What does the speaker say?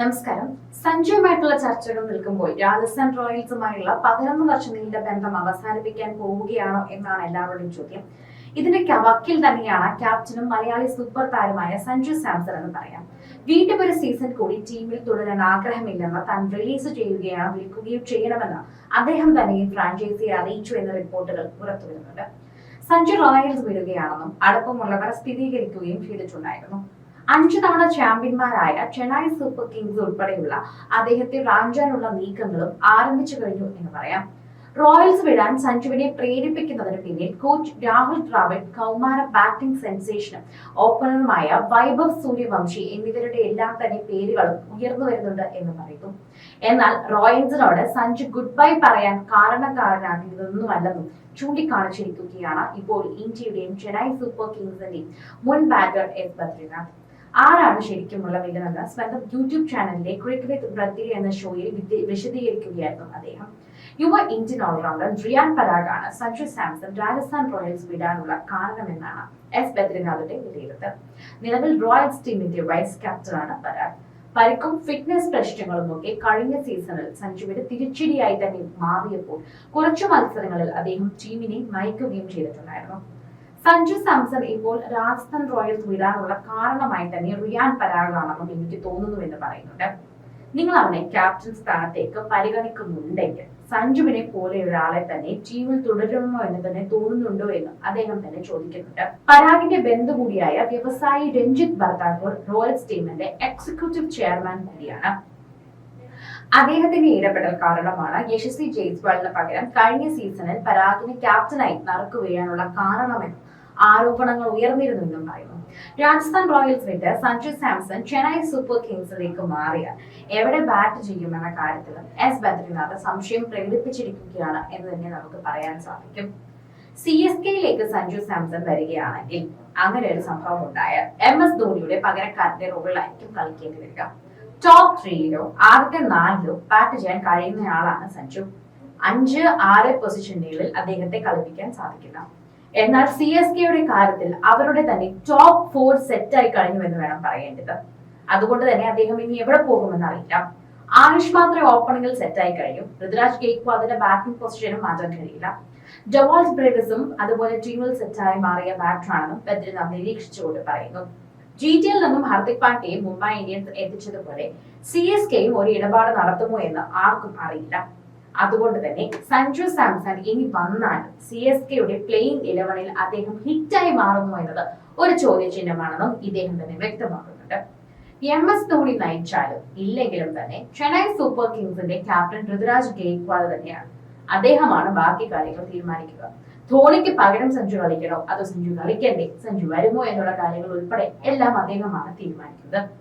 നമസ്കാരം. സഞ്ജയുമായിട്ടുള്ള ചർച്ചകൾ നിൽക്കുമ്പോൾ രാജസ്ഥാൻ റോയൽസുമായുള്ള പതിനൊന്ന് വർഷം നീണ്ട ബന്ധം അവസാനിപ്പിക്കാൻ പോവുകയാണോ എന്നാണ് എല്ലാവരുടെയും ചോദ്യം. ഇതിന്റെ വക്കിൽ തന്നെയാണ് ക്യാപ്റ്റനും മലയാളി സൂപ്പർ താരമായ സഞ്ജു സാംസൺ എന്ന് പറയാം. വീണ്ടും ഒരു സീസൺ കൂടി ടീമിൽ തുടരാൻ ആഗ്രഹമില്ലെന്ന് താൻ റിലീസ് ചെയ്യുകയാണ് വിൽക്കുകയും ചെയ്യണമെന്ന് അദ്ദേഹം തന്നെ ഫ്രാഞ്ചൈസിയെ അറിയിച്ചു എന്ന റിപ്പോർട്ടുകൾ പുറത്തുവരുന്നുണ്ട് സഞ്ജു റോയൽസ് വിടുകയാണെന്നും അടുപ്പമുള്ളവർ സ്ഥിരീകരിക്കുകയും ചെയ്തിട്ടുണ്ടായിരുന്നു. അഞ്ചു തവണ ചാമ്പ്യന്മാരായ ചെന്നൈ സൂപ്പർ കിങ്സ് ഉൾപ്പെടെയുള്ള അദ്ദേഹത്തെ റാഞ്ചാനുള്ള നീക്കങ്ങളും ആരംഭിച്ചു കഴിഞ്ഞു എന്ന് പറയാം. റോയൽസ് വിടാൻ സഞ്ജുവിനെ പ്രേരിപ്പിക്കുന്നതിന് പിന്നിൽ കോച്ച് രാഹുൽ ദ്രാവിഡ് കൗമാര ബാറ്റിംഗ് സെൻസേഷനും ഓപ്പണറുമായ വൈഭവ് സൂര്യവംശി എന്നിവരുടെ എല്ലാം തന്നെ പേരുകളും ഉയർന്നു വരുന്നുണ്ട് എന്ന് പറയുന്നു. എന്നാൽ റോയൽസിനോട് സഞ്ജു ഗുഡ് ബൈ പറയാൻ കാരണക്കാരനാകിയതൊന്നുമല്ലെന്നും ചൂണ്ടിക്കാണിച്ചിരിക്കുകയാണ് ഇപ്പോൾ ഇന്ത്യയുടെയും ചെന്നൈ സൂപ്പർ കിങ്സിന്റെയും മുൻ ബാറ്റർ എസ് ബദ്രിനാഥ് ആരാണ് ശരിക്കുമുള്ള വില്ലനെന്ന് സ്വന്തം യൂട്യൂബ് ചാനലിലെ ക്രിക്ക് വിത്ത് ബദ്രി എന്ന ഷോയിൽ വിശദീകരിക്കുകയായിരുന്നു അദ്ദേഹം. യുവ ഇന്ത്യൻ ഓൾറൗണ്ടർ റിയാൻ പരാഗാണ് സഞ്ജു സാംസൺ രാജസ്ഥാൻ റോയൽസ് വിടാനുള്ള കാരണമെന്നാണ് എസ് ബദ്രിനാഥിന്റെ വിലയിരുത്തൽ. നിലവിൽ റോയൽസ് ടീമിന്റെ വൈസ് ക്യാപ്റ്റനാണ് പരാഗ് പരിക്കും ഫിറ്റ്നസ് പ്രശ്നങ്ങളും ഒക്കെ കഴിഞ്ഞ സീസണിൽ സഞ്ജുവിന്റെ തിരിച്ചടിയായി തന്നെ മാറിയപ്പോൾ കുറച്ചു മത്സരങ്ങളിൽ അദ്ദേഹം ടീമിനെ നയിക്കുകയും ചെയ്തിട്ടുണ്ടായിരുന്നു. സഞ്ജു സാംസൺ ഇപ്പോൾ രാജസ്ഥാൻ റോയൽസ് വിടാനുള്ള കാരണമായി തന്നെ റിയാൻ പരാഗാണെന്നും എനിക്ക് തോന്നുന്നു എന്ന് പറയുന്നുണ്ട്. നിങ്ങൾ അവനെ ക്യാപ്റ്റൻ സ്ഥാനത്തേക്ക് പരിഗണിക്കുന്നുണ്ടെങ്കിൽ സഞ്ജുവിനെ പോലെ ഒരാളെ തന്നെ ടീമിൽ തുടരുമോ എന്ന് തന്നെ തോന്നുന്നുണ്ടോ എന്ന് അദ്ദേഹം തന്നെ ചോദിക്കുന്നുണ്ട്. പരാഗിന്റെ ബന്ധു കൂടിയായ വ്യവസായി രഞ്ജിത് ഭർത്താക്കൂർ റോയൽസ് ടീമിന്റെ എക്സിക്യൂട്ടീവ് ചെയർമാൻ കൂടിയാണ്. അദ്ദേഹത്തിന്റെ ഇടപെടൽ കാരണമാണ് യശസ്വി ജയ്സ്വാളിന് പകരം കഴിഞ്ഞ സീസണിൽ പരാഗിനെ ക്യാപ്റ്റനായി നറുക്കുവീഴാനുള്ള കാരണമെന്നും ആരോപണങ്ങൾ ഉയർന്നിരുന്നുണ്ടായിരുന്നു രാജസ്ഥാൻ റോയൽസ് വിട്ട് സഞ്ജു സാംസൺ ചെന്നൈ സൂപ്പർ കിങ്സിലേക്ക് മാറിയ എവിടെ ബാറ്റ് ചെയ്യുമെന്ന കാര്യത്തിൽ എസ് ബദ്രിനാഥ് സംശയം പ്രകടിപ്പിച്ചിരിക്കുകയാണ് എന്ന് തന്നെ നമുക്ക് പറയാൻ സാധിക്കും. സി എസ് കെയിലേക്ക് സഞ്ജു സാംസൺ വരികയാണെങ്കിൽ അങ്ങനെ ഒരു സംഭവം ഉണ്ടായാൽ എം എസ് ധോണിയുടെ പകരക്കാരന്റെ റോളിലായിരിക്കും കളിക്കേണ്ടി വരിക ടോപ്പ് ത്രീയിലോ ആദ്യത്തെ നാലിലോ ബാറ്റ് ചെയ്യാൻ കഴിയുന്നയാളാണ് സഞ്ജു. അഞ്ച് ആറ് പൊസിഷനുകളിൽ അദ്ദേഹത്തെ കളിപ്പിക്കാൻ സാധിക്കില്ല. എന്നാൽ സി എസ് കെയുടെ കാര്യത്തിൽ അവരുടെ തന്നെ ടോപ്പ് ഫോർ സെറ്റായി കഴിഞ്ഞു എന്ന് വേണം പറയേണ്ടത്. അതുകൊണ്ട് തന്നെ അദ്ദേഹം ഇനി എവിടെ പോകുമെന്ന് അറിയില്ല. ആയുഷ് മാത്രമേ ഓപ്പണിംഗിൽ സെറ്റായി കഴിയും ഋതുരാജ് ഗെയ്ക്വാദിന്റെ ബാറ്റിംഗ് പൊസിഷനും മാറ്റാൻ കഴിയില്ല. ജവാൾസ് ബ്രേവിസും അതുപോലെ ടീമിൽ സെറ്റായി മാറിയ ബാറ്ററാണെന്നും ബദ്രിനാഥ് നിരീക്ഷിച്ചുകൊണ്ട് പറയുന്നു. ജി ടിയിൽ നിന്നും ഹാർദിക് പാണ്ഡ്യയും മുംബൈ ഇന്ത്യൻസ് എത്തിച്ചതുപോലെ സി എസ് കെയും ഒരു ഇടപാട് നടത്തുമോ എന്ന് ആർക്കും അറിയില്ല. അതുകൊണ്ട് തന്നെ സഞ്ജു സാംസൺ ഇനി വന്നാൽ സി എസ് കെയുടെ പ്ലേയിങ് ഇലവനിൽ അദ്ദേഹം ഹിറ്റായി മാറുന്നു എന്നത് ഒരു ചോദ്യചിഹ്നമാണെന്നും ഇദ്ദേഹം തന്നെ വ്യക്തമാക്കുന്നുണ്ട്. എം എസ് ധോണി നയിച്ചാലും ഇല്ലെങ്കിലും തന്നെ ചെന്നൈ സൂപ്പർ കിങ്സിന്റെ ക്യാപ്റ്റൻ ഋതുരാജ് ഗെയ്ക്വാദ് തന്നെയാണ്. അദ്ദേഹമാണ് ബാക്കി കാര്യങ്ങൾ തീരുമാനിക്കുക. ധോണിക്ക് പകരം സഞ്ജു കളിക്കണോ? അതോ സഞ്ജു കളിക്കണ്ടേ? സഞ്ജു വരുമോ എന്നുള്ള കാര്യങ്ങൾ ഉൾപ്പെടെ എല്ലാം അദ്ദേഹമാണ് തീരുമാനിക്കുന്നത്.